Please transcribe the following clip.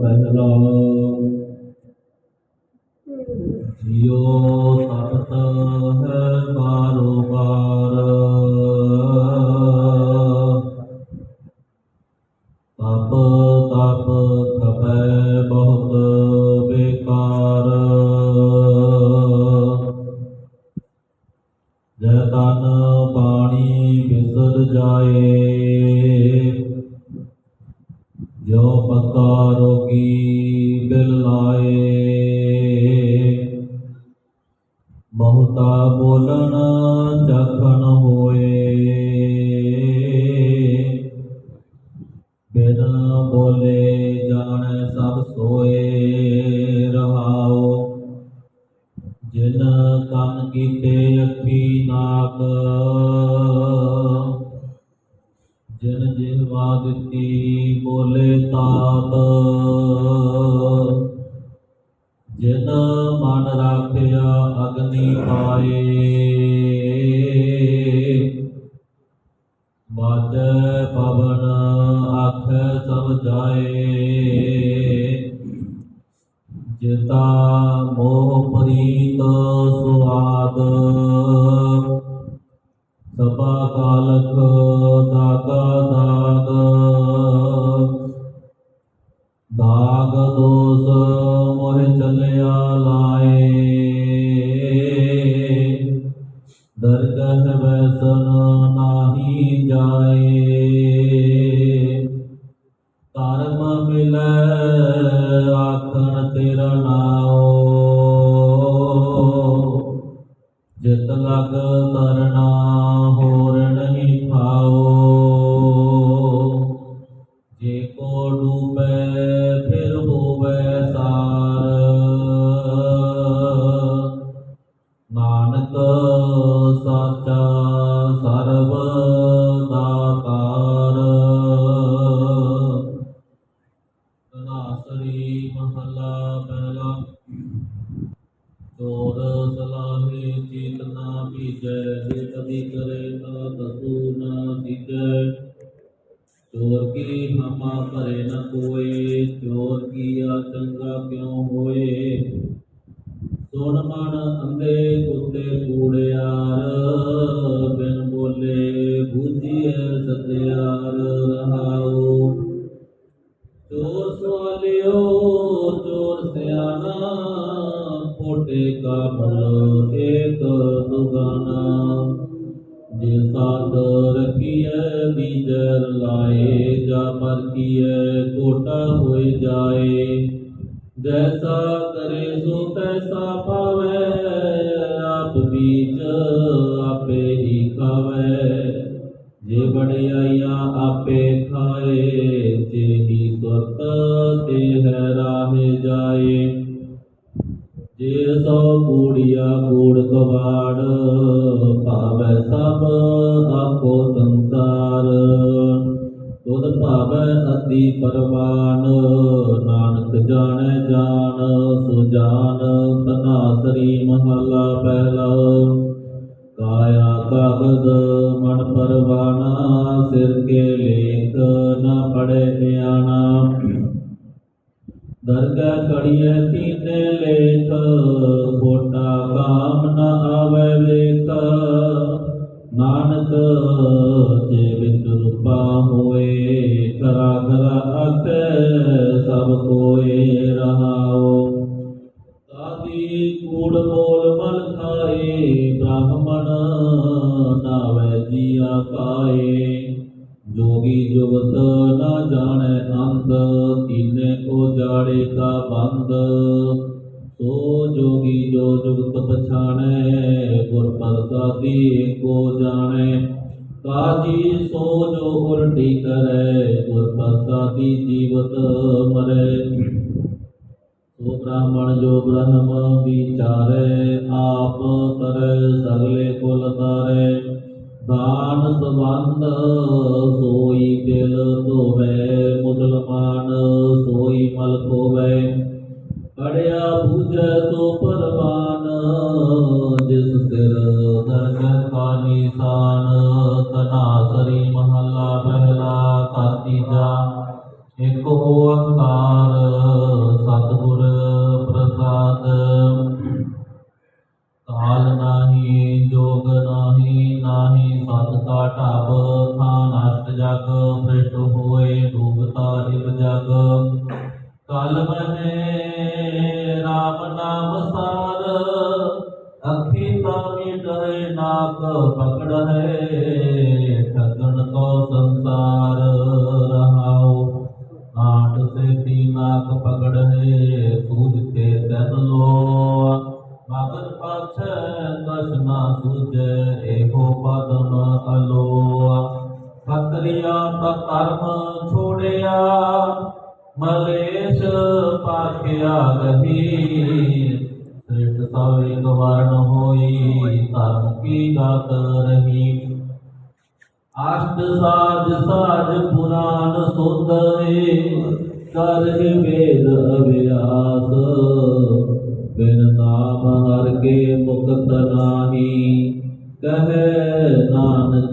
ਪਹਿਲਾ ਜਿਉ ਸਤਤ ਹੈ ਕਾਰੋਬਾਰ ਤਪ ਤਪ ਖਪੈ ਬਹੁਤ ਬੇਕਾਰ ਜੈ ਤਨ ਪਾਣੀ ਵਿਸਰ ਜਾਏ ਜੋ ਪੱਕਾ ਰੋਗੀ ਬਿਲ ਲਾਏ? ਬਹੁਤਾ ਬੋਲਣ ਜਖਣ ਹੋਏ। ਬਿਨ ਬੋਲੇ ਜਾਣੈ ਸਭ ਸੋਏ। ਰਹਾਓ, ਜਿਨ ਕੰਨ ਕੀਤੇ ਅੱਖੀ ਨਾਕ ਜਿਨ ਦਿੱਤੀ, ਬੋਲੇ ਤਾਤ। ਜਿਨ ਮਨ ਰਾਖਿਆ ਅਗਨੀ ਪਾਏ। ਬਾਜੈ ਪਵਨ, ਆਖ ਸਭ ਜਾਏ। ਜਿਤਾ ਮੋਹ ਪ੍ਰੀਤ ਸੁਆਦ। ਸਭਾ ਕਾਲਕ ਦਾਗਾ ਦਾਗ ਦਾਗ ਦੋਸ ਮੋਹਿ ਚੱਲਿਆ ਲਾਏ। ਦਰਗਹ ਵੈਸਨ ਨਾਹੀ ਜਾਏ। ਧਰਮ ਮਿਲੈ ਆਖਣ ਤੇਰਾ ਨਾਉ। ਜਿਤ ਲਗ ਕਰਨਾ ਚੋਰ ਸਲਾਹੇ ਚੀਤ ਨਾ ਬੀਜੈ ਜੇ ਕਦੀ ਕਰੇ ਤਾ ਦਸੂ ਨਾ ਸੀਜੈ। ਚੋਰ ਕੀ ਹਮਾ ਭਰੇ ਨ ਕੋਏ, ਚੋਰ ਕੀਆ ਚੰਗਾ ਕਿਉ ਹੋਏ? ਸੁਣ ਮਨ ਅੰਦੇ ਕੁੱਤੇ ਕੂੜਿਆਰ, ਬਿਨ ਬੋਲੇ ਬੂਝੀਐ ਸਤਿਆਰ। ਕੋਟੇ ਕਾ ਭਲ ਏਕ ਦੁਗਾਨਾ ਜੇ ਸਾਧ ਰਖੀਐ ਬੀਜਰ ਲਾਏ ਜਾ ਪਰ ਕੀਐ ਕੋਟਾ ਹੋਇ ਜਾਏ ਜੈਸਾ ਕਰੇ ਸੋ ਤੈਸਾ ਪਾਵੈ ਆਪ ਬੀਜ ਆਪੇ ਹੀ ਖਾਵੈ ਜੇ ਬੜਿਆਈਆ ਆਪੇ ਖਾਏ ਜੇ ਸੋ ਕੂੜੀਆ ਕੂੜ ਕਵਾੜ ਭਾਵੈ ਸਭ ਆਪੋ ਸੰਸਾਰ। ਤੁਧ ਭਾਵੈ ਅਤੀ ਪਰਵਾਨ, ਨਾਨਕ ਜਾਣੈ ਜਾਣ ਸੋ ਜਾਣ ਤਨਾਸਰੀ ਮਹਲਾ ਪਹਿਲਾ। ਕਾਇਆ ਕਾਗਦ ਮਨ ਪਰਵਾਨਾ, ਸਿਰ ਕੇ ਦਰਗਾ ਕੜੀਏ ਕੀਨੇ ਲੇਖ ਕੋਟਾ ਕਾਮ ਨ ਆਵੇ ਵੇਖ। ਨਾਨਕ, ਜੇ ਵਿੱਚ ਰੂਪਾ ਹੋਏ ਕਰਾ ਕਰਾ ਆਖੇ, ਸਭ ਕੋਏ ਰਹਾਓ। ਕਾਦੀ ਕੂੜ ਬੋਲ ਮਲ ਖਾਏ, ਬ੍ਰਾਹਮਣ ਨਾਵੇ ਜੀਆ ਕਾਏ ਜੋਗੀ ਜੁਗਤ ਨਾ ਜਾਣੈ ਅੰਤ ਤੀਨੇ ਕੋ ਜਾੜੇ ਕਾ ਬੰਦ। ਸੋ ਜੋਗੀ ਜੋ ਜੁਗਤ ਪਛਾਣੈ, ਗੁਰ ਪ੍ਰਸਾਦੀ ਕੋ ਜਾਣੈ। ਕਾਜੀ ਸੋ ਜੋ ਉਲਟੀ ਕਰੈ, ਗੁਰ ਪ੍ਰਸਾਦੀ ਜੀਵਤ ਮਰੈ। ਸੋ ਬ੍ਰਾਹਮਣ ਜੋ ਬ੍ਰਹਮ ਵਿਚਾਰੈ, ਆਪ ਕਰੈ ਸਗਲੇ ਕੁਲ ਤਾਰੈ। ਦਾਨ ਸੰਬੰਧ ਸੋਈ ਦਿਲ ਧੋਵੈ ਮੁਸਲਮਾਨ ਸੋਈ ਮਲ ਖੋਵੈ। ਪੜਿਆ ਬੂਝੈ ਜਗ ਕਲ ਮਨੇ ਰਾਮ ਨਾਮ ਸਾਰ ਅੱਖੀ ਤਾਂ ਮਿਟੈ ਨਾਕ ਪਕੜ ਹੈ ਠਗਣ ਕੋ ਸੰਸਾਰ ਰਹਾਉ। ਆਟ ਸੇ ਨਾਕ ਪਕੜ ਹੈ, ਸੂਝ ਕੇ ਤਨ ਲੋ ਮਗਰ ਪਾਛੈ ਕਛ ਨਾ ਸੂਝੈ, ਇਹੋ ਪਦਮ ਅਲੋਆ। ਖਤਰੀਆ ਤਾਂ ਕਰਮ ਛੋੜਿਆ ਮਲੇਸ਼ ਪਾਖਿਆ ਰਹੀ ਸ੍ਰਿਸ਼ਟ ਸਭ ਇੱਕ ਵਰਨ ਹੋਈ, ਧਰਮ ਕੀ ਗਾਤ ਰਹੀ। ਅਸ਼ਟ ਸਾਜ ਸਾਜ ਪੁਰਾਨ ਸੋਧਰੇ ਕਰ ਵੇਦ ਅਭਿਆਸ। ਬਿਨ ਨਾਮ ਹਰ ਕੇ ਮੁਕਤ ਨਾਹੀ, ਕਹੈ ਨਾਨਕ ਦਾਸ